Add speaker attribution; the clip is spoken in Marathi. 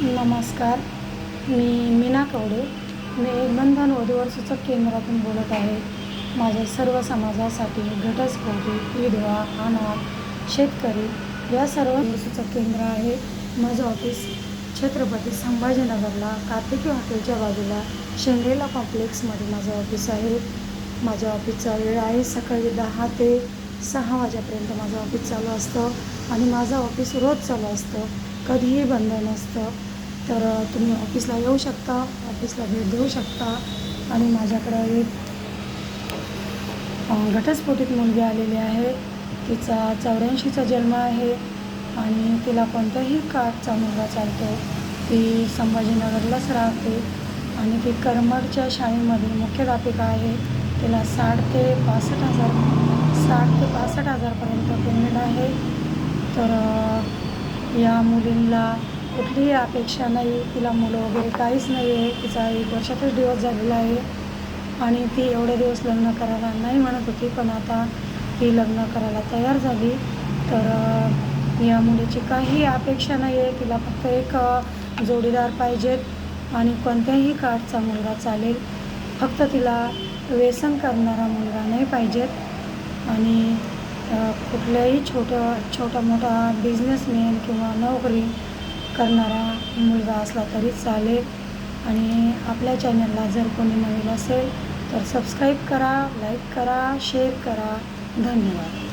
Speaker 1: नमस्कार. मी मीना कवडे. मी बंधन वधूवर सूचक केंद्रातून बोलत आहे. माझ्या सर्व समाजासाठी घटस्फोटी विधवा अनाथ शेतकरी या सर्व सूचक केंद्र आहे. माझं ऑफिस छत्रपती संभाजीनगरला कार्तिकी हॉटेलच्या बाजूला शेंगेला कॉम्प्लेक्समध्ये माझं ऑफिस आहे. माझ्या ऑफिसचा वेळ आहे सकाळी दहा ते सहा वाजेपर्यंत माझं ऑफिस चालू असतं आणि माझं ऑफिस रोज चालू असतं कधीही बंद नसतं. तर तुम्ही ऑफिसला येऊ शकता ऑफिसला भेट देऊ शकता आणि माझ्याकडं एक घटस्फोटीत मुलगी आलेली आहे. तिचा चौऱ्याऐंशीचा जन्म आहे आणि तिला कोणत्याही काठचा मुलगा चालतो. ती संभाजीनगरलाच राहते आणि ती करमडच्या शाळेमध्ये मुख्याध्यापिका आहे. तिला साठ ते पासष्ट हजार साठ ते पासष्ट हजारपर्यंत पेमेंट आहे. तर या मुलींना कुठलीही अपेक्षा नाही तिला मुलं वगैरे काहीच नाही आहे. तिचा एक वर्षातच दिवस झालेला आहे. आणि ती एवढे दिवस लग्न करायला नाही म्हणत होती पण आता ती लग्न करायला तयार झाली. तर या मुलीची काही अपेक्षा नाही आहे तिला फक्त एक जोडीदार पाहिजेत आणि कोणत्याही काठचा मुलगा चालेल. फक्त तिला व्यसन करणारा मुलगा नाही पाहिजेत. आणि कुठल्याही छोटं छोटा मोठा बिझनेसमॅन किंवा नोकरी करणारा मुलगा असला तरी चालेल. आणि आपल्या चॅनलला जर कोणी नवीन असेल तर सबस्क्राईब करा लाईक करा शेअर करा. धन्यवाद.